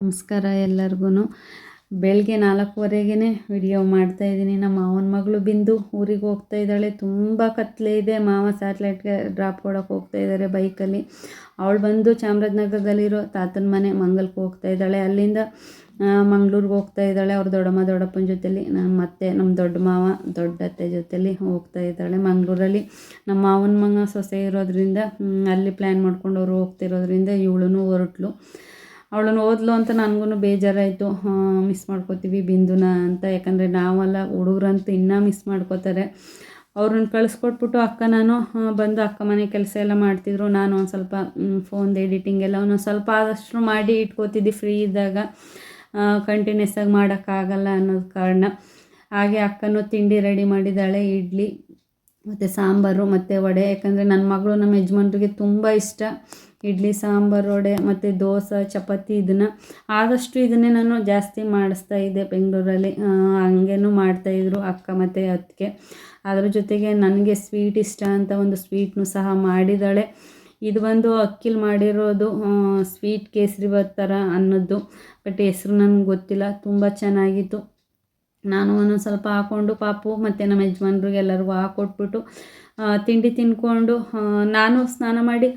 ನಮಸ್ಕಾರ ಎಲ್ಲರಿಗೂ ಬೆಳಗ್ಗೆ ನಾಲ್ಕೂವರೆಗೇ ವಿಡಿಯೋ ಮಾಡ್ತಾ ಇದ್ದೀನಿ. ನಮ್ಮ ಮಾವನ ಮಗಳು ಬಿಂದು ಊರಿಗೆ ಹೋಗ್ತಾ ಇದ್ದಾಳೆ. ತುಂಬ ಕತ್ತಲೆ ಇದೆ. ಮಾವ ಸ್ಯಾಟ್ಲೈಟ್ಗೆ ಡ್ರಾಪ್ ಕೊಡೋಕೆ ಹೋಗ್ತಾ ಇದ್ದಾರೆ ಬೈಕಲ್ಲಿ ಅವಳು ಬಂದು ಚಾಮರಾಜನಗರದಲ್ಲಿರೋ ತಾತನ ಮನೆ ಮಂಗಲ್ಗೆ ಹೋಗ್ತಾ ಇದ್ದಾಳೆ. ಅಲ್ಲಿಂದ ಮಂಗ್ಳೂರಿಗೆ ಹೋಗ್ತಾ ಇದ್ದಾಳೆ. ಅವ್ರ ದೊಡ್ಡಮ್ಮ ದೊಡ್ಡಪ್ಪನ ಜೊತೆಲಿ ನಮ್ಮ ಮತ್ತೆ ನಮ್ಮ ದೊಡ್ಡ ಮಾವ, ದೊಡ್ಡ ಅತ್ತೆ ಜೊತೆಲಿ ಹೋಗ್ತಾ ಇದ್ದಾಳೆ ಮಂಗಳೂರಲ್ಲಿ. ನಮ್ಮ ಮಾವನ ಮಂಗ ಸೊಸೆ ಇರೋದ್ರಿಂದ ಅಲ್ಲಿ ಪ್ಲ್ಯಾನ್ ಮಾಡ್ಕೊಂಡು ಅವರು ಹೋಗ್ತಿರೋದ್ರಿಂದ ಇವಳು ಹೊರಟ್ಲು. ಅವಳನ್ನು ಓದ್ಲು ಅಂತ ನನಗೂ ಬೇಜಾರಾಯಿತು. ಮಿಸ್ ಮಾಡ್ಕೋತೀವಿ ಬಿಂದುನ ಅಂತ. ಯಾಕಂದರೆ ನಾವೆಲ್ಲ ಹುಡುಗ್ರಂತೂ ಇನ್ನೂ ಮಿಸ್ ಮಾಡ್ಕೋತಾರೆ. ಅವ್ರನ್ನ ಕಳಿಸ್ಕೊಟ್ಬಿಟ್ಟು ಅಕ್ಕ ನಾನು ಬಂದು ಅಕ್ಕ ಮನೆ ಕೆಲಸ ಎಲ್ಲ ಮಾಡ್ತಿದ್ರು. ನಾನು ಒಂದು ಸ್ವಲ್ಪ ಫೋನ್ದು ಎಡಿಟಿಂಗ್ ಎಲ್ಲ ಒಂದೊಂದು ಸ್ವಲ್ಪ ಆದಷ್ಟು ಮಾಡಿ ಇಟ್ಕೋತಿದ್ದೆ ಫ್ರೀ ಇದ್ದಾಗ. ಕಂಟಿನ್ಯೂಸ್ ಆಗಿ ಮಾಡೋಕ್ಕಾಗಲ್ಲ ಅನ್ನೋದು ಕಾರಣ. ಹಾಗೆ ಅಕ್ಕನೂ ತಿಂಡಿ ರೆಡಿ ಮಾಡಿದ್ದಾಳೆ, ಇಡ್ಲಿ, ಮತ್ತು ಸಾಂಬಾರು, ಮತ್ತು ವಡೆ. ಯಾಕಂದರೆ ನನ್ನ ಮಗಳು ನಮ್ಮ ಯಜಮಾನ್ರಿಗೆ ತುಂಬ ಇಷ್ಟ. ಇಡ್ಲಿ, ಸಾಂಬಾರು, ವಡೆ ಮತ್ತು ದೋಸೆ, ಚಪಾತಿ ಇದನ್ನು ಆದಷ್ಟು ಇದನ್ನೇ ನಾನು ಜಾಸ್ತಿ ಮಾಡಿಸ್ತಾ ಇದ್ದೆ ಬೆಂಗಳೂರಲ್ಲಿ. ಹಂಗೇನು ಮಾಡ್ತಾಯಿದ್ರು ಅಕ್ಕ ಮತ್ತು ಅತ್ತಿಗೆ. ಅದ್ರ ಜೊತೆಗೆ ನನಗೆ ಸ್ವೀಟ್ ಇಷ್ಟ ಅಂತ ಒಂದು ಸ್ವೀಟ್ನು ಸಹ ಮಾಡಿದ್ದಾಳೆ. ಇದು ಬಂದು ಅಕ್ಕಿಲಿ ಮಾಡಿರೋದು ಸ್ವೀಟ್ ಕೇಸರಿ ಬಾತ್ ಥರ ಅನ್ನೋದು. ಬಟ್ ಹೆಸ್ರು ನನಗೆ ಗೊತ್ತಿಲ್ಲ, ತುಂಬ ಚೆನ್ನಾಗಿತ್ತು. ನಾನು ಒಂದೊಂದು ಸ್ವಲ್ಪ ಹಾಕ್ಕೊಂಡು ಪಾಪು ಮತ್ತು ನಮ್ಮ ಯಜಮಾನ್ರಿಗೆ ಎಲ್ಲರಿಗೂ ಹಾಕ್ಕೊಟ್ಬಿಟ್ಟು ತಿಂಡಿ ತಿನ್ಕೊಂಡು ನಾನು ಸ್ನಾನ ಮಾಡಿ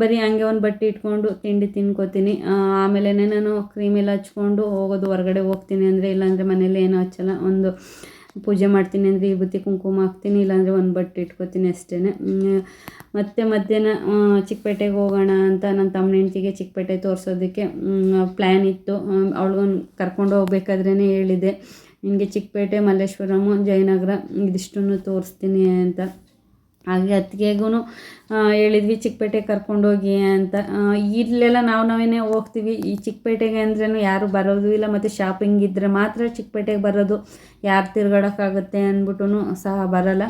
ಬರೀ ಹಂಗೆ ಒಂದು ಬಟ್ಟೆ ಇಟ್ಕೊಂಡು ತಿಂಡಿ ತಿನ್ಕೋತೀನಿ. ಆಮೇಲೆ ನಾನು ಕ್ರೀಮ್ ಎಲ್ಲ ಹಚ್ಕೊಂಡು ಹೋಗೋದು, ಹೊರಗಡೆ ಹೋಗ್ತೀನಿ ಅಂದರೆ, ಇಲ್ಲಾಂದರೆ ಮನೇಲಿ ಏನೂ ಹಚ್ಚಲ್ಲ. ಒಂದು ಪೂಜೆ ಮಾಡ್ತೀನಿ ಅಂದರೆ ವಿಭೂತಿ ಕುಂಕುಮ ಹಾಕ್ತೀನಿ, ಇಲ್ಲಾಂದರೆ ಒಂದು ಬಟ್ಟೆ ಇಟ್ಕೋತೀನಿ ಅಷ್ಟೇ ಮತ್ತು ಮಧ್ಯಾಹ್ನ ಚಿಕ್ಕಪೇಟೆಗೆ ಹೋಗೋಣ ಅಂತ ನನ್ನ ತಮ್ಮನ ಹೆಂಡ್ತಿಗೆ ಚಿಕ್ಕಪೇಟೆ ತೋರಿಸೋದಕ್ಕೆ ಪ್ಲ್ಯಾನ್ ಇತ್ತು. ಅವಳಿಗೊಂದು ಕರ್ಕೊಂಡು ಹೋಗ್ಬೇಕಾದ್ರೇ ಹೇಳಿದೆ. ನಿನಗೆ ಚಿಕ್ಕಪೇಟೆ ಮಲ್ಲೇಶ್ವರಮು ಜಯನಗರ, ಇದಿಷ್ಟನ್ನು ತೋರಿಸ್ತೀನಿ ಅಂತ. ಹಾಗೆ ಅತ್ತಿಗೆಗೂ ಹೇಳಿದ್ವಿ ಚಿಕ್ಕಪೇಟೆಗೆ ಕರ್ಕೊಂಡೋಗಿ ಅಂತ. ಇಲ್ಲೆಲ್ಲ ನಾವು ನಾವೇನೇ ಹೋಗ್ತೀವಿ. ಈ ಚಿಕ್ಕಪೇಟೆಗೆ ಅಂದ್ರೂ ಯಾರು ಬರೋದು ಇಲ್ಲ. ಮತ್ತು ಶಾಪಿಂಗ್ ಇದ್ದರೆ ಮಾತ್ರ ಚಿಕ್ಕಪೇಟೆಗೆ ಬರೋದು. ಯಾರು ತಿರ್ಗಾಡೋಕ್ಕಾಗುತ್ತೆ ಅಂದ್ಬಿಟ್ಟು ಸಹ ಬರಲ್ಲ.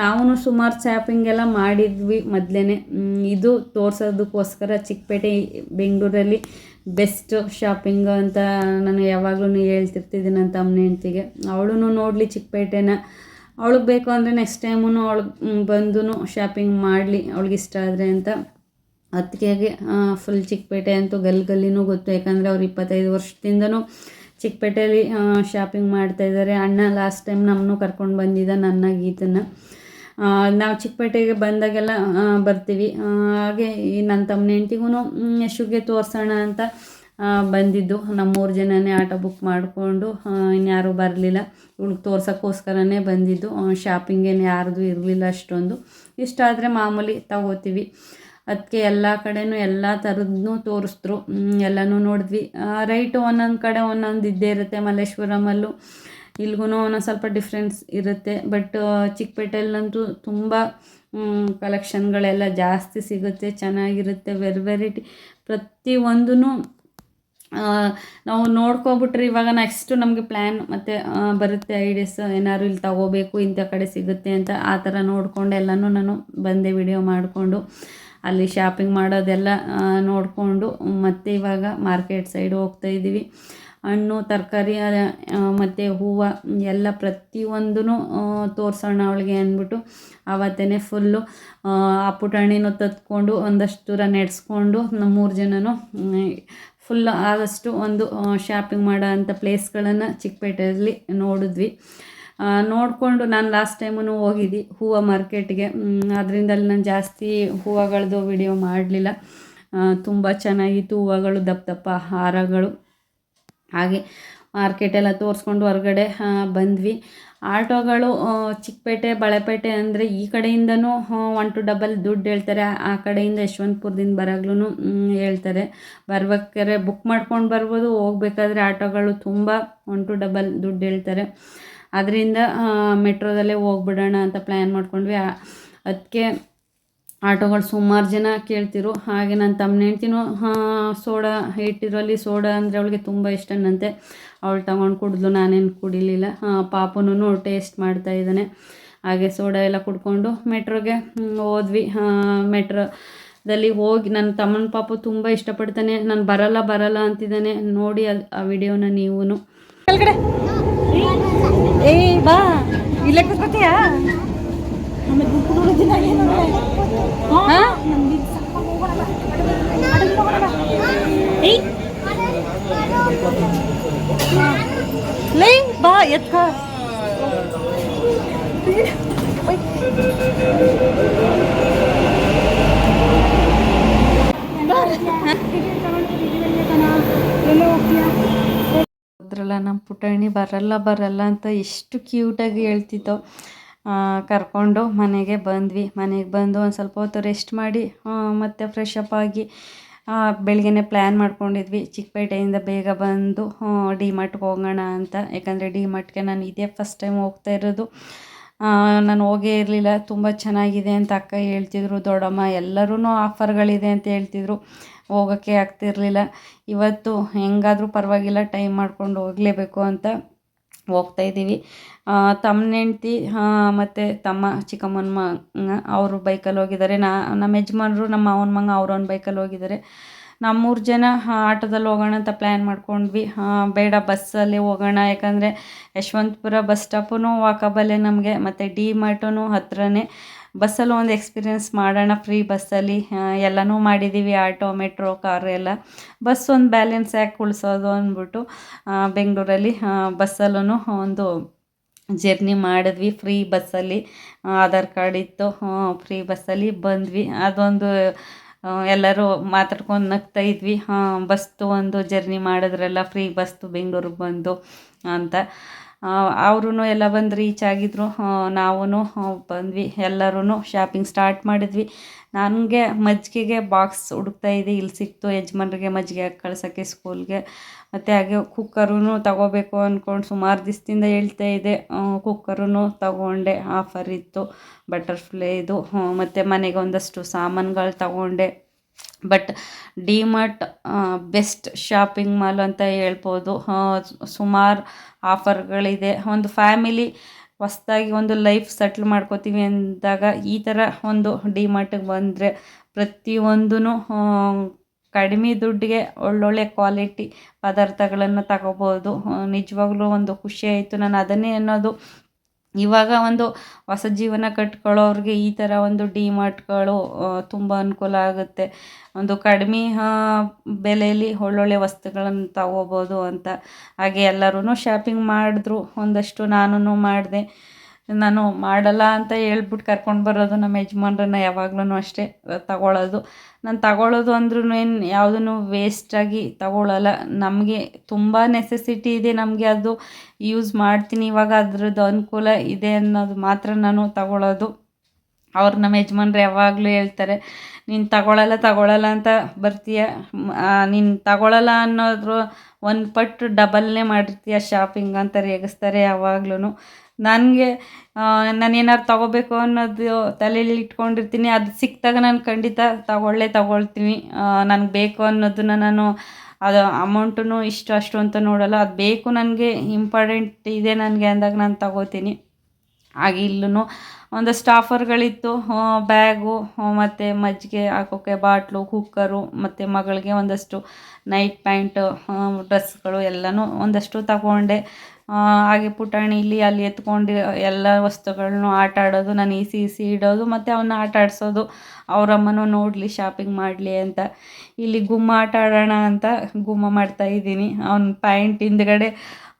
ನಾವು ಸುಮಾರು ಶಾಪಿಂಗ್ ಎಲ್ಲ ಮಾಡಿದ್ವಿ ಮೊದಲೇ ಇದು ತೋರ್ಸೋದಕ್ಕೋಸ್ಕರ ಚಿಕ್ಕಪೇಟೆ, ಬೆಂಗಳೂರಲ್ಲಿ ಬೆಸ್ಟ್ ಶಾಪಿಂಗ್ ಅಂತ ನಾನು ಯಾವಾಗಲೂ ಹೇಳ್ತಿರ್ತಿದ್ದೀನಿ ತಮ್ಮನ ಹೆಂಡ್ತಿಗೆ. ಅವಳು ನೋಡಲಿ ಚಿಕ್ಕಪೇಟೆನ. ಅವಳಿಗೆ ಬೇಕು ಅಂದರೆ ನೆಕ್ಸ್ಟ್ ಟೈಮೂ ಅವಳು ಬಂದು ಶಾಪಿಂಗ್ ಮಾಡಲಿ, ಅವಳಿಗೆ ಇಷ್ಟ ಆದರೆ ಅಂತ. ಅತ್ತಿಗೆಗೆ ಫುಲ್ ಚಿಕ್ಕಪೇಟೆ ಅಂತೂ ಗಲ್ಲಿ ಗಲ್ಲಿನೂ ಗೊತ್ತು. ಯಾಕಂದರೆ ಅವ್ರು ಇಪ್ಪತ್ತೈದು ವರ್ಷದಿಂದನೂ ಚಿಕ್ಕಪೇಟೆಯಲ್ಲಿ ಶಾಪಿಂಗ್ ಮಾಡ್ತಾಯಿದ್ದಾರೆ ಅಣ್ಣ ಲಾಸ್ಟ್ ಟೈಮ್ ನಮ್ಮನ್ನು ಕರ್ಕೊಂಡು ಬಂದಿದ್ದ ನನ್ನ ಗೀತನ್ನು. ನಾವು ಚಿಕ್ಕಪೇಟೆಗೆ ಬಂದಾಗೆಲ್ಲ ಬರ್ತೀವಿ. ಹಾಗೆ ಈ ನನ್ನ ತಮ್ಮನ ನೆಂಟಿಗೂ ಯಶುಗೆ ತೋರಿಸೋಣ ಅಂತ ಬಂದಿದ್ದು. ನಮ್ಮ ಮೂರು ಜನನೇ ಆಟೋ ಬುಕ್ ಮಾಡಿಕೊಂಡು ಇನ್ಯಾರೂ ಬರಲಿಲ್ಲ. ಇವ್ಳಿಗೆ ತೋರ್ಸೋಕ್ಕೋಸ್ಕರನೇ ಬಂದಿದ್ದು. ಶಾಪಿಂಗ್ ಏನು ಯಾರ್ದು ಇರಲಿಲ್ಲ ಅಷ್ಟೊಂದು. ಇಷ್ಟ ಆದರೆ ಮಾಮೂಲಿ ತಗೋತೀವಿ. ಅದಕ್ಕೆ ಎಲ್ಲ ಕಡೆನೂ ಎಲ್ಲ ಥರದ್ದು ತೋರಿಸಿದ್ರು. ಎಲ್ಲನೂ ನೋಡಿದ್ವಿ. ರೈಟು ಒಂದೊಂದು ಕಡೆ ಒಂದೊಂದು ಇದ್ದೇ ಇರುತ್ತೆ. ಮಲ್ಲೇಶ್ವರಮಲ್ಲೂ ಇಲ್ಗೂ ಒಂದೊಂದು ಸ್ವಲ್ಪ ಡಿಫ್ರೆನ್ಸ್ ಇರುತ್ತೆ. ಬಟ್ ಚಿಕ್ಕಪೇಟೆಯಲ್ಲಂತೂ ತುಂಬ ಕಲೆಕ್ಷನ್ಗಳೆಲ್ಲ ಜಾಸ್ತಿ ಸಿಗುತ್ತೆ. ಚೆನ್ನಾಗಿರುತ್ತೆ. ವೆರ್ ವೆರೈಟಿ ಪ್ರತಿಯೊಂದೂ ನಾವು ನೋಡ್ಕೊಬಿಟ್ರೆ ಇವಾಗ ನೆಕ್ಸ್ಟು ನಮಗೆ ಪ್ಲ್ಯಾನ್ ಮತ್ತು ಬರುತ್ತೆ ಐಡಿಯಾಸ್ ಏನಾದ್ರು ಇಲ್ಲಿ ತಗೋಬೇಕು, ಇಂಥ ಕಡೆ ಸಿಗುತ್ತೆ ಅಂತ ಆ ಥರ ನೋಡಿಕೊಂಡು ಎಲ್ಲನೂ ನಾನು ಬಂದೆ ವಿಡಿಯೋ ಮಾಡಿಕೊಂಡು. ಅಲ್ಲಿ ಶಾಪಿಂಗ್ ಮಾಡೋದೆಲ್ಲ ನೋಡಿಕೊಂಡು. ಮತ್ತೆ ಇವಾಗ ಮಾರ್ಕೆಟ್ ಸೈಡ್ ಹೋಗ್ತಾ ಇದ್ದೀವಿ. ಹಣ್ಣು, ತರಕಾರಿ ಮತ್ತು ಹೂವು ಎಲ್ಲ ಪ್ರತಿಯೊಂದೂ ತೋರಿಸೋಣ ಅವಳಿಗೆ ಅಂದ್ಬಿಟ್ಟು ಆವತ್ತೇ ಫುಲ್ಲು ಆ ಪುಟಾಣಿನೂ ತತ್ಕೊಂಡು ಒಂದಷ್ಟು ದೂರ ನಡೆಸ್ಕೊಂಡು ನಮ್ಮ ಮೂರು ಜನನು ಫುಲ್ ಆದಷ್ಟು ಒಂದು ಶಾಪಿಂಗ್ ಮಾಡೋ ಅಂಥ ಪ್ಲೇಸ್ಗಳನ್ನು ಚಿಕ್ಕಪೇಟೆಯಲ್ಲಿ ನೋಡಿದ್ವಿ. ನೋಡಿಕೊಂಡು ನಾನು ಲಾಸ್ಟ್ ಟೈಮೂ ಹೋಗಿದ್ದಿ, ಹೂವು ಮಾರ್ಕೆಟ್ಗೆ ಅದರಿಂದ ನಾನು ಜಾಸ್ತಿ ಹೂವುಗಳದ್ದು ವಿಡಿಯೋ ಮಾಡಲಿಲ್ಲ. ತುಂಬ ಚೆನ್ನಾಗಿತ್ತು ಹೂವುಗಳು, ದಪ್ಪ ದಪ್ಪ ಹಾರಗಳು. ಹಾಗೆ ಮಾರ್ಕೆಟೆಲ್ಲ ತೋರಿಸ್ಕೊಂಡು ಹೊರಗಡೆ ಬಂದ್ವಿ. ಆಟೋಗಳು ಚಿಕ್ಕಪೇಟೆ, ಬಳೆಪೇಟೆ ಅಂದರೆ ಈ ಕಡೆಯಿಂದನೂ ಒನ್ ಟು ಡಬಲ್ ದುಡ್ಡು ಹೇಳ್ತಾರೆ. ಆ- ಕಡೆಯಿಂದ ಯಶವಂತಪುರದಿಂದ ಬರಾಗ್ಲೂ ಹೇಳ್ತಾರೆ. ಬರ್ಬೇಕಾದ್ರೆ ಬುಕ್ ಮಾಡ್ಕೊಂಡು ಬರ್ಬೋದು. ಹೋಗ್ಬೇಕಾದ್ರೆ ಆಟೋಗಳು ತುಂಬ ಒನ್ ಟು ಡಬಲ್ ದುಡ್ಡು ಹೇಳ್ತಾರೆ. ಅದರಿಂದ ಮೆಟ್ರೋದಲ್ಲೇ ಹೋಗ್ಬಿಡೋಣ ಅಂತ ಪ್ಲ್ಯಾನ್ ಮಾಡ್ಕೊಂಡ್ವಿ. ಅದಕ್ಕೆ ಆಟೋಗಳು ಸುಮಾರು ಜನ ಕೇಳ್ತಿರು ಹಾಗೆ ನನ್ನ ತಮ್ಮ ಹೆಂಡ್ತಿನೂ ಸೋಡಾ ಇಟ್ಟಿರೋಲ್ಲಿ ಸೋಡಾ ಅಂದರೆ ಅವಳಿಗೆ ತುಂಬ ಇಷ್ಟನಂತೆ. ಅವಳು ತಗೊಂಡು ಕುಡಿದ್ಲು, ನಾನೇನು ಕುಡಿಲಿಲ್ಲ. ಪಾಪನೂ ಟೇಸ್ಟ್ ಮಾಡ್ತಾ ಇದ್ದಾನೆ. ಹಾಗೆ ಸೋಡಾ ಎಲ್ಲ ಕುಡ್ಕೊಂಡು ಮೆಟ್ರೋಗೆ ಹೋದ್ವಿ. ಮೆಟ್ರೋದಲ್ಲಿ ಹೋಗಿ ನನ್ನ ತಮ್ಮನ ಪಾಪ ತುಂಬ ಇಷ್ಟಪಡ್ತಾನೆ. ನಾನು ಬರಲ್ಲ ಬರಲ್ಲ ಅಂತಿದ್ದಾನೆ. ನೋಡಿ ಅದು, ಆ ವಿಡಿಯೋನ ನೀವು ಕೆಳಗಡೆ. ಏ, ಬಾ. ಇಲ್ಲೇ ಕೂತ್ಕೋತೀಯಾ? ಹಾ? ಲೈ, ಬಾ, ಎತ್ಕ. ಹೋದ್ರಲ್ಲ ನಮ್ಮ ಪುಟಾಣಿ ಬರಲ್ಲ ಬರಲ್ಲ ಅಂತ ಎಷ್ಟು ಕ್ಯೂಟಾಗಿ ಹೇಳ್ತಿತ್ತು ಕರ್ಕೊಂಡು ಮನೆಗೆ ಬಂದ್ವಿ. ಮನೆಗೆ ಬಂದು ಒಂದು ಸ್ವಲ್ಪ ಹೊತ್ತು ರೆಸ್ಟ್ ಮಾಡಿ ಮತ್ತೆ ಫ್ರೆಶ್ ಅಪ್ ಆಗಿ ಬೆಳಗ್ಗೆನೆ ಪ್ಲ್ಯಾನ್ ಮಾಡ್ಕೊಂಡಿದ್ವಿ. ಚಿಕ್ಕಪೇಟೆಯಿಂದ ಬೇಗ ಬಂದು ಡಿ ಮಾರ್ಟ್ಗೆ ಹೋಗೋಣ ಅಂತ. ಯಾಕಂದರೆ ಡಿ ಮಾರ್ಟ್ಗೆ ನಾನು ಇದೇ ಫಸ್ಟ್ ಟೈಮ್ ಹೋಗ್ತಾ ಇರೋದು. ನಾನು ಹೋಗೇ ಇರಲಿಲ್ಲ. ತುಂಬ ಚೆನ್ನಾಗಿದೆ ಅಂತ ಅಕ್ಕ ಹೇಳ್ತಿದ್ರು. ದೊಡ್ಡಮ್ಮ ಎಲ್ಲರೂ ಆಫರ್ಗಳಿದೆ ಅಂತ ಹೇಳ್ತಿದ್ರು. ಹೋಗೋಕ್ಕೆ ಆಗ್ತಿರಲಿಲ್ಲ. ಇವತ್ತು ಹೆಂಗಾದರೂ ಪರವಾಗಿಲ್ಲ ಟೈಮ್ ಮಾಡ್ಕೊಂಡು ಹೋಗಲೇಬೇಕು ಅಂತ ಹೋಗ್ತಾ ಇದ್ದೀವಿ ತಮ್ಮ ಹೆಂಡ್ತಿ ಮತ್ತು ತಮ್ಮ ಚಿಕ್ಕಮ್ಮನ ಮಗ, ಅವರು ಬೈಕಲ್ಲಿ ಹೋಗಿದ್ದಾರೆ. ನಾ, ನಮ್ಮ ಯಜಮಾನರು, ನಮ್ಮ ಮಾವನ ಮಗ ಅವ್ರವ್ನ ಬೈಕಲ್ಲಿ ಹೋಗಿದ್ದಾರೆ. ನಾವು ಮೂರು ಜನ ಆಟೋದಲ್ಲಿ ಹೋಗೋಣ ಅಂತ ಪ್ಲ್ಯಾನ್ ಮಾಡ್ಕೊಂಡ್ವಿ. ಬೇಡ, ಬಸ್ಸಲ್ಲಿ ಹೋಗೋಣ. ಯಾಕಂದರೆ ಯಶವಂತಪುರ ಬಸ್ ಸ್ಟಾಪೂ ವಾಕಬಲ್ಲೇ ನಮಗೆ, ಮತ್ತು ಡಿ ಮಾರ್ಟೂ ಹತ್ರನೇ. ಬಸ್ಸಲ್ಲಿ ಒಂದು ಎಕ್ಸ್ಪೀರಿಯೆನ್ಸ್ ಮಾಡೋಣ ಫ್ರೀ ಬಸ್ಸಲ್ಲಿ. ಎಲ್ಲನೂ ಮಾಡಿದ್ದೀವಿ ಆಟೋ ಮೆಟ್ರೋ ಕಾರು ಎಲ್ಲ. ಬಸ್ ಒಂದು ಬ್ಯಾಲೆನ್ಸ್ ಯಾಕೆ ಉಳಿಸೋದು ಅಂದ್ಬಿಟ್ಟು ಬೆಂಗಳೂರಲ್ಲಿ ಬಸ್ಸಲ್ಲೂ ಒಂದು ಜರ್ನಿ ಮಾಡಿದ್ವಿ ಫ್ರೀ ಬಸ್ಸಲ್ಲಿ. ಆಧಾರ್ ಕಾರ್ಡ್ ಇತ್ತು ಫ್ರೀ ಬಸ್ಸಲ್ಲಿ ಬಂದ್ವಿ. ಅದೊಂದು ಎಲ್ಲರೂ ಮಾತಾಡ್ಕೊಂಡು ನಗ್ತಾ ಇದ್ವಿ. ಬಸ್ದು ಒಂದು ಜರ್ನಿ ಮಾಡಿದ್ರಲ್ಲ ಫ್ರೀ ಬಸ್ದು ಬೆಂಗಳೂರಿಗೆ ಬಂದು ಅಂತ. ಅವರು ಎಲ್ಲ ಬಂದು ರೀಚ್ ಆಗಿದ್ರು. ನಾವೂ ಬಂದ್ವಿ. ಎಲ್ಲರೂ ಶಾಪಿಂಗ್ ಸ್ಟಾರ್ಟ್ ಮಾಡಿದ್ವಿ. ನನಗೆ ಮಜ್ಜಿಗೆಗೆ ಬಾಕ್ಸ್ ಹುಡುಕ್ತಾ ಇದೆ ಇಲ್ಲಿ ಸಿಕ್ತು ಯಜಮಾನ್ರಿಗೆ ಮಜ್ಜಿಗೆ ಹಾಕಿ ಕಳ್ಸೋಕ್ಕೆ ಸ್ಕೂಲ್ಗೆ ಮತ್ತು ಹಾಗೆ ಕುಕ್ಕರೂ ತಗೋಬೇಕು ಅಂದ್ಕೊಂಡು ಸುಮಾರು ದಿವಸದಿಂದ ಹೇಳ್ತಾ ಇದ್ದೆ. ಕುಕ್ಕರೂ ತಗೊಂಡೆ. ಆಫರ್ ಇತ್ತು. ಬಟರ್ಫ್ಲೈದು ಮತ್ತು ಮನೆಗೆ ಒಂದಷ್ಟು ಸಾಮಾನುಗಳು ತಗೊಂಡೆ. But DMart best shopping mall ಅಂತ ಹೇಳ್ಬೋದು. ಸುಮಾರು ಆಫರ್ಗಳಿದೆ. ಒಂದು ಫ್ಯಾಮಿಲಿ ಹೊಸ್ದಾಗಿ ಒಂದು ಲೈಫ್ ಸೆಟ್ಲ್ ಮಾಡ್ಕೋತೀವಿ ಅಂದಾಗ ಈ ಥರ ಒಂದು ಡಿಮಾರ್ಟಿಗೆ ಬಂದರೆ ಪ್ರತಿಯೊಂದೂ ಕಡಿಮೆ ದುಡ್ಡಿಗೆ ಒಳ್ಳೊಳ್ಳೆ ಕ್ವಾಲಿಟಿ ಪದಾರ್ಥಗಳನ್ನು ತಗೋಬೋದು. ನಿಜವಾಗ್ಲೂ ಒಂದು ಖುಷಿ ಆಯಿತು. ನಾನು ಅದನ್ನೇ ಅನ್ನೋದು ಇವಾಗ ಒಂದು ಹೊಸ ಜೀವನ ಕಟ್ಕೊಳ್ಳೋರಿಗೆ ಈ ಥರ ಒಂದು ಡಿಮಾರ್ಟ್ಗಳು ತುಂಬ ಅನುಕೂಲ ಆಗುತ್ತೆ. ಒಂದು ಕಡಿಮೆ ಬೆಲೆಯಲ್ಲಿ ಒಳ್ಳೊಳ್ಳೆ ವಸ್ತುಗಳನ್ನು ತಗೋಬೋದು ಅಂತ. ಹಾಗೆ ಎಲ್ಲರೂ ಶಾಪಿಂಗ್ ಮಾಡಿದ್ರು, ಒಂದಷ್ಟು ನಾನು ಮಾಡಿದೆ. ನಾನು ಮಾಡಲ್ಲ ಅಂತ ಹೇಳ್ಬಿಟ್ಟು ಕರ್ಕೊಂಡು ಬರೋದು ನಮ್ಮ ಯಜಮಾನ್ರನ್ನ ಯಾವಾಗ್ಲೂ ಅಷ್ಟೇ ತಗೊಳ್ಳೋದು ನಾನು ತಗೊಳ್ಳೋದು ಅಂದ್ರೂ ಏನು ಯಾವುದೂ ವೇಸ್ಟಾಗಿ ತಗೊಳ್ಳಲ್ಲ ನಮಗೆ ತುಂಬ ನೆಸೆಸಿಟಿ ಇದೆ ನಮಗೆ ಅದು. ಯೂಸ್ ಮಾಡ್ತೀನಿ, ಇವಾಗ ಅದ್ರದ್ದು ಅನುಕೂಲ ಇದೆ ಅನ್ನೋದು ಮಾತ್ರ ನಾನು ತಗೊಳ್ಳೋದು ಅವ್ರು ನಮ್ಮ ಯಜಮಾನ್ರು ಯಾವಾಗಲೂ ಹೇಳ್ತಾರೆ, ನೀನು ತಗೊಳ್ಳಲ್ಲ ತಗೊಳ್ಳಲ್ಲ ಅಂತ ಬರ್ತೀಯ? ನೀನು ತಗೊಳ್ಳಲ್ಲ ಅನ್ನೋದ್ರ ಒಂದು ಪಟ್ಟು ಡಬಲ್ನೇ ಮಾಡಿರ್ತೀಯ ಶಾಪಿಂಗ್ ಅಂತ ರೇಗಿಸ್ತಾರೆ ಯಾವಾಗ್ಲೂ ನನಗೆ ನಾನು ಏನಾದ್ರು ತಗೋಬೇಕು ಅನ್ನೋದು ತಲೆಯಲ್ಲಿ ಇಟ್ಕೊಂಡಿರ್ತೀನಿ. ಅದು ಸಿಕ್ಕಿದಾಗ ನಾನು ಖಂಡಿತ ತಗೊಳ್ಳೇ ತಗೊಳ್ತೀನಿ. ನನಗೆ ಬೇಕು ಅನ್ನೋದನ್ನ ನಾನು, ಅದು ಅಮೌಂಟೂ ಇಷ್ಟು ಅಷ್ಟು ಅಂತ ನೋಡಲ್ಲ. ಅದು ಬೇಕು ನನಗೆ, ಇಂಪಾರ್ಟೆಂಟ್ ಇದೆ ನನಗೆ ಅಂದಾಗ ನಾನು ತಗೋತೀನಿ. ಹಾಗೆ ಇಲ್ಲೂ ಒಂದಷ್ಟು ಆಫರ್ಗಳಿತ್ತು ಬ್ಯಾಗು ಮತ್ತು ಮಜ್ಜಿಗೆ ಹಾಕೋಕ್ಕೆ ಬಾಟ್ಲು, ಕುಕ್ಕರು, ಮತ್ತು ಮಗಳಿಗೆ ಒಂದಷ್ಟು ನೈಟ್ ಪ್ಯಾಂಟು ಡ್ರೆಸ್ಗಳು ಎಲ್ಲನೂ ಒಂದಷ್ಟು ತಗೊಂಡೆ. ಹಾಗೆ ಪುಟಾಣಿ ಇಲ್ಲಿ ಅಲ್ಲಿ ಎತ್ಕೊಂಡು ಎಲ್ಲ ವಸ್ತುಗಳನ್ನು ಆಟ ಆಡೋದು, ನಾನು ಈಸಿ ಈಸಿ ಇಡೋದು ಮತ್ತು ಅವನ್ನ ಆಟ ಆಡಿಸೋದು, ಅವರಮ್ಮನೂ ನೋಡಲಿ ಶಾಪಿಂಗ್ ಮಾಡಲಿ ಅಂತ. ಇಲ್ಲಿ ಗುಮ್ಮ ಆಟ ಆಡೋಣ ಅಂತ ಗುಮ್ಮ ಮಾಡ್ತಾಯಿದ್ದೀನಿ ಅವ್ನ ಪ್ಯಾಂಟ್ ಹಿಂದ್ಗಡೆ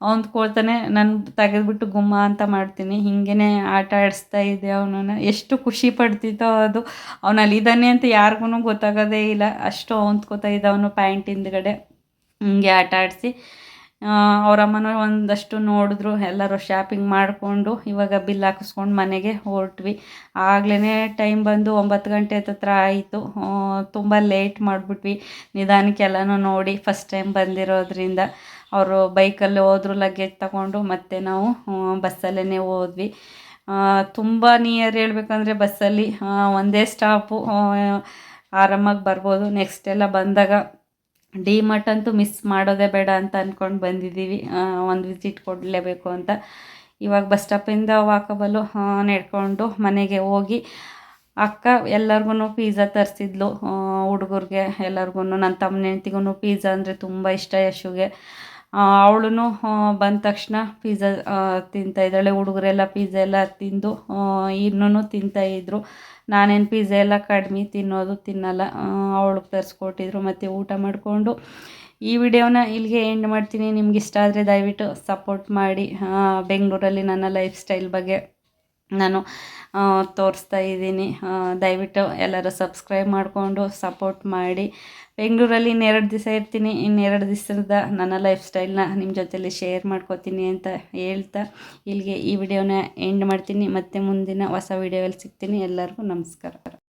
ಹೊಂದ್ಕೊಳ್ತಾನೆ ನಾನು ತೆಗೆದ್ಬಿಟ್ಟು ಗುಮ್ಮ ಅಂತ ಮಾಡ್ತೀನಿ. ಹೀಗೇ ಆಟ ಆಡಿಸ್ತಾ ಇದ್ದೆ ಅವನನ್ನು. ಎಷ್ಟು ಖುಷಿ ಪಡ್ತಿತ್ತೋ ಅದು. ಅವ್ನು ಅಲ್ಲಿ ಇದ್ದಾನೆ ಅಂತ ಯಾರಿಗೂ ಗೊತ್ತಾಗೋದೇ ಇಲ್ಲ. ಅಷ್ಟು ಅವ್ನ್ಕೋತಾ ಇದ್ದ ಅವನು ಪ್ಯಾಂಟ್ ಹಿಂದ್ಗಡೆ. ಹಿಂಗೆ ಆಟ ಆಡಿಸಿ ಅವರಮ್ಮನೂ ಒಂದಷ್ಟು ನೋಡಿದ್ರು, ಎಲ್ಲರೂ ಶಾಪಿಂಗ್ ಮಾಡಿಕೊಂಡು ಇವಾಗ ಬಿಲ್ ಹಾಕಿಸ್ಕೊಂಡು ಮನೆಗೆ ಹೊರಟ್ವಿ. ಆಗ್ಲೇ ಟೈಮ್ ಬಂದು ಒಂಬತ್ತು ಗಂಟೆ ಹತ್ರ ಆಯಿತು. ತುಂಬ ಲೇಟ್ ಮಾಡಿಬಿಟ್ವಿ. ನಿಧಾನಕ್ಕೆ ಎಲ್ಲನೂ ನೋಡಿ ಫಸ್ಟ್ ಟೈಮ್ ಬಂದಿರೋದ್ರಿಂದ ಅವರು ಬೈಕಲ್ಲಿ ಹೋದ್ರು ಲಗೇಜ್ ತಗೊಂಡು ಮತ್ತೆ ನಾವು ಬಸ್ಸಲ್ಲೇ ಹೋದ್ವಿ. ತುಂಬ ನಿಯರ್ ಹೇಳ್ಬೇಕಂದ್ರೆ ಬಸ್ಸಲ್ಲಿ ಒಂದೇ ಸ್ಟಾಪು ಆರಾಮಾಗಿ ಬರ್ಬೋದು. ನೆಕ್ಸ್ಟ್ ಎಲ್ಲ ಬಂದಾಗ ಡಿ ಮಾರ್ಟ್ ಅಂತೂ ಮಿಸ್ ಮಾಡೋದೇ ಬೇಡ ಅಂತ ಅಂದ್ಕೊಂಡು ಬಂದಿದ್ದೀವಿ. ಒಂದು ವಿಸಿಟ್ ಕೊಡಲೇಬೇಕು ಅಂತ. ಇವಾಗ ಬಸ್ ಸ್ಟಾಪಿಂದ ವಾಕಬಲ್ಲು ನಡ್ಕೊಂಡು ಮನೆಗೆ ಹೋಗಿ ಅಕ್ಕ ಎಲ್ಲರಿಗೂ ಪಿಝಾ ತರಿಸಿದ್ಲು. ಹುಡುಗರಿಗೆ ಎಲ್ಲರಿಗೂ ನನ್ನ ತಮ್ಮನ ಹೆಂಡ್ತಿಗೂ ಪಿಝಾ ಅಂದರೆ ತುಂಬ ಇಷ್ಟ ಯಶುಗೆ. ಅವಳು ಬಂದ ತಕ್ಷಣ ಪಿಝಾ ತಿಂತಾಯಿದ್ದಾಳೆ ಹುಡುಗರೆಲ್ಲ ಪಿಝಾ ಎಲ್ಲ ತಿಂದು ಇನ್ನೂ ತಿಂತಾಯಿದ್ರು ನಾನೇನು ಪಿಝಾ ಎಲ್ಲ ಕಡಿಮೆ ತಿನ್ನೋದು ತಿನ್ನಲ್ಲ. ಅವಳಿಗೆ ತರಿಸ್ಕೊಟ್ಟಿದ್ರು. ಮತ್ತು ಊಟ ಮಾಡಿಕೊಂಡು ಈ ವಿಡಿಯೋನ ಇಲ್ಲಿಗೆ ಎಂಡ್ ಮಾಡ್ತೀನಿ. ನಿಮ್ಗೆ ಇಷ್ಟ ಆದರೆ ದಯವಿಟ್ಟು ಸಪೋರ್ಟ್ ಮಾಡಿ. ಬೆಂಗಳೂರಲ್ಲಿ ನನ್ನ ಲೈಫ್ ಸ್ಟೈಲ್ ಬಗ್ಗೆ. ನಾನು ತೋರಿಸ್ತಾ ಇದ್ದೀನಿ. ದಯವಿಟ್ಟು ಎಲ್ಲರೂ ಸಬ್ಸ್ಕ್ರೈಬ್ ಮಾಡಿಕೊಂಡು ಸಪೋರ್ಟ್ ಮಾಡಿ. ಬೆಂಗಳೂರಲ್ಲಿ ಇನ್ನೆರಡು ದಿವಸ ಇರ್ತೀನಿ. ಇನ್ನೆರಡು ದಿವಸದ ನನ್ನ ಲೈಫ್ ಸ್ಟೈಲ್ನ ನಿಮ್ಮ ಜೊತೆಲಿ ಶೇರ್ ಮಾಡ್ಕೋತೀನಿ ಅಂತ ಹೇಳ್ತಾ ಇಲ್ಲಿಗೆ ಈ ವಿಡಿಯೋನ ಎಂಡ್ ಮಾಡ್ತೀನಿ. ಮತ್ತೆ ಮುಂದಿನ ಹೊಸ ವಿಡಿಯೋದಲ್ಲಿ ಸಿಗ್ತೀನಿ. ಎಲ್ಲರಿಗೂ ನಮಸ್ಕಾರ.